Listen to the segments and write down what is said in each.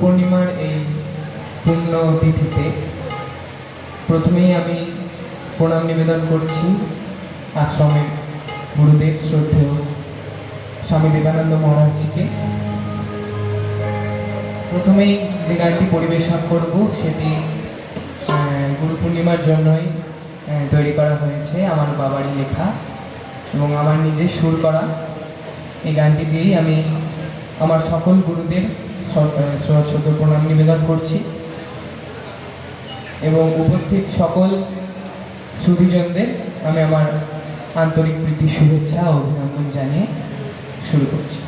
পূর্ণিমার এই পূর্ণ তিথিতে প্রথমেই আমি প্রণাম নিবেদন করছি আশ্রমের গুরুদেব শ্রদ্ধেয় স্বামী দেবানন্দ মহারাজজিকে। প্রথমেই যে গানটি পরিবেশন করব, সেটি গুরু পূর্ণিমার জন্যই তৈরি করা হয়েছে আমার বাবারই লেখা এবং আমার নিজে সুর করা। এই গানটি দিয়েই আমি আমার সকল গুরুদের সরস্বত প্রণাম নিবেদন করছি এবং উপস্থিত সকল সুধীজনদের আমি আমার আন্তরিক প্রীতি, শুভেচ্ছা অভিনন্দন জানিয়ে শুরু করছি।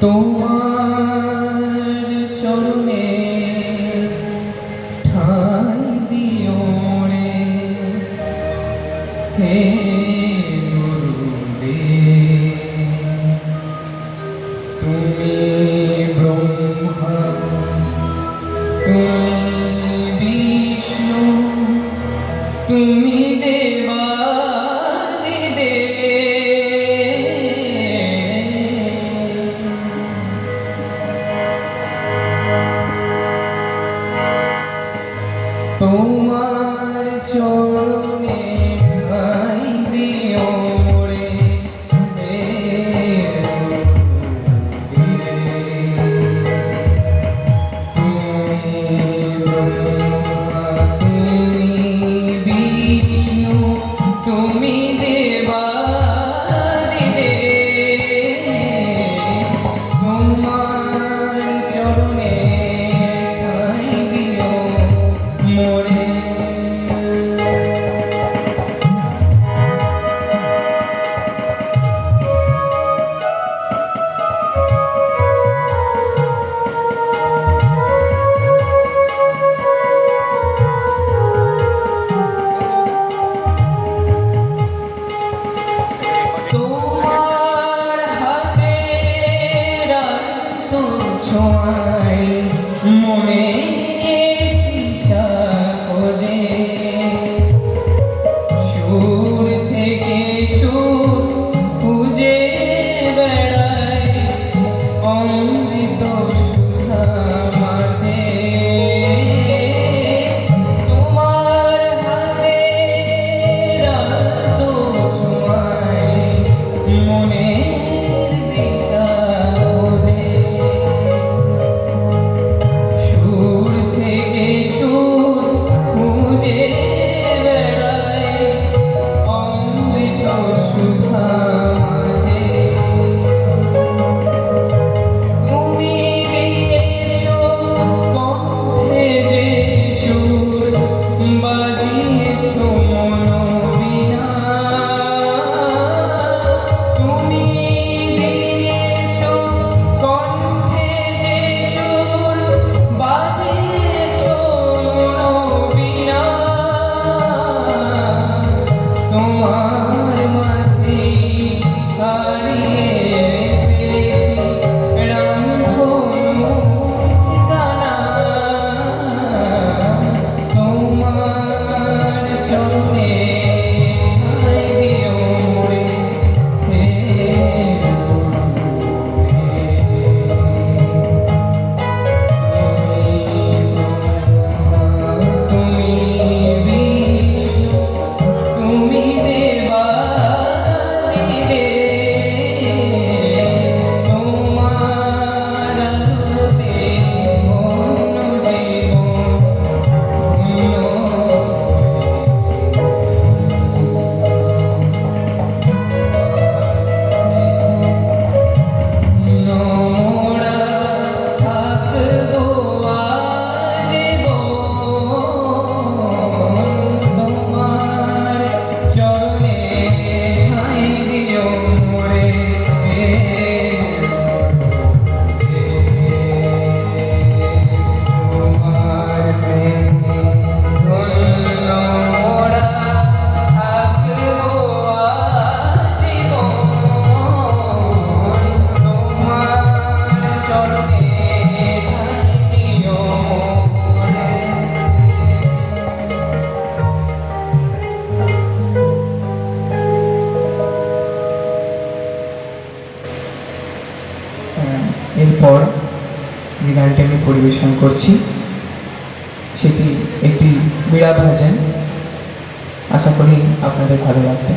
তোমার চরণে ঠাই দিও রে হে তুমি দেবাদিদেব তোমার চরণে আই দিও। এরপর যে গানটি আমি পরিবেশন করছি, সেটি একটি বিড়া ভাজেন আশা করি আপনাদের ভালো লাগবে।